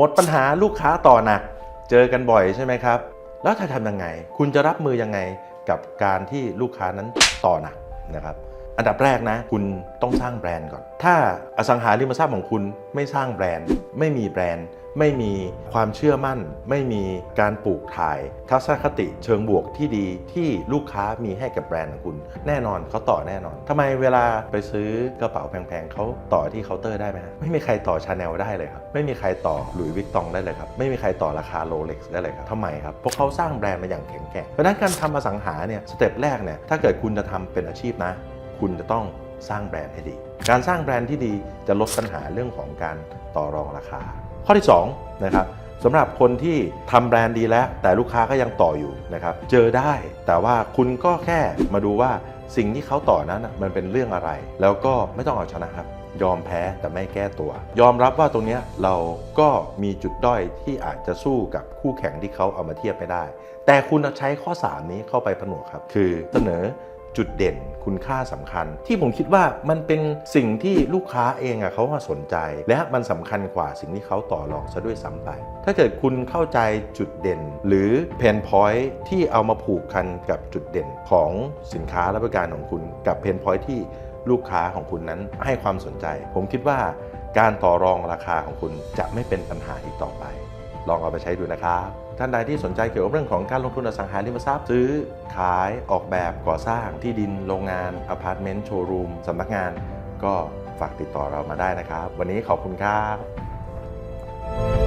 หมดปัญหาลูกค้าต่อหนัก เจอกันบ่อยใช่ไหมครับ แล้วถ้าทำยังไง คุณจะรับมือยังไงกับการที่ลูกค้านั้นต่อหนักนะครับ อันดับแรกนะ คุณต้องสร้างแบรนด์ก่อน ถ้าอสังหาริมทรัพย์ของคุณไม่สร้างแบรนด์ ไม่มีแบรนด์ ไม่มีความเชื่อมั่น ไม่มีการปลูกถ่าย ทัศนคติเชิงบวกที่ดีที่ลูกค้ามีให้กับแบรนด์ของคุณ แน่นอนเขาต่อแน่นอนทำไมเวลาไปซื้อกระเป๋าแพงๆเขาต่อที่เคาน์เตอร์ได้ไหมฮะไม่มีใครต่อชาแนลได้เลยครับไม่มีใครต่อหลุยส์วิกตองได้เลยครับไม่มีใครต่อราคาโรเล็กซ์ได้เลยครับทำไมครับเพราะเขาสร้างแบรนด์มาอย่างแข็งแกร่งเพราะนั้นการทำอสังหาเนี่ยสเต็ปแรกเนี่ยถ้าเกิดคุณจะทำเป็นอาชีพนะ คุณจะต้องสร้างแบรนด์ให้ดี การสร้างแบรนด์ที่ดีจะลดปัญหาเรื่องของการต่อรองราคา ข้อที่2นะครับสำหรับคนที่ทำแบรนด์ดีแล้ว แต่ลูกค้าก็ยังต่ออยู่นะครับเจอได้ แต่ว่าคุณก็แค่มาดูว่าสิ่งที่เขาต่อนั้นมันเป็นเรื่องอะไร แล้วก็ไม่ต้องเอาชนะครับ ยอมแพ้แต่ไม่แก้ตัว ยอมรับว่าตรงนี้เราก็มีจุดด้อยที่อาจจะสู้กับคู่แข่งที่เขาเอามาเทียบไม่ได้ แต่คุณใช้ข้อ 3 นี้เข้าไปผนวกครับ คือเสนอ จุดเด่นคุณค่าสำคัญ ที่ผมคิดว่ามันเป็นสิ่งที่ลูกค้าเองอะเขามาสนใจ และมันสำคัญกว่าสิ่งที่เขาต่อรองซะด้วยซ้ำไป ถ้าเกิดคุณเข้าใจจุดเด่น หรือเพนพอยที่เอามาผูกกันกับจุดเด่นของสินค้าและบริการของคุณ กับเพนพอยที่ลูกค้าของคุณนั้นให้ความสนใจ ผมคิดว่าการต่อรองราคาของคุณจะไม่เป็นปัญหาอีกต่อไป ลองเอาไปใช้ดูนะครับ ท่านใดที่สนใจเกี่ยวกับเรื่องของการลงทุนอสังหาริมทรัพย์ซื้อ ขายออกแบบก่อสร้างที่ดินโรงงานอพาร์ตเมนต์โชว์รูมสำนักงาน ก็ฝากติดต่อเรามาได้นะครับ วันนี้ขอบคุณครับ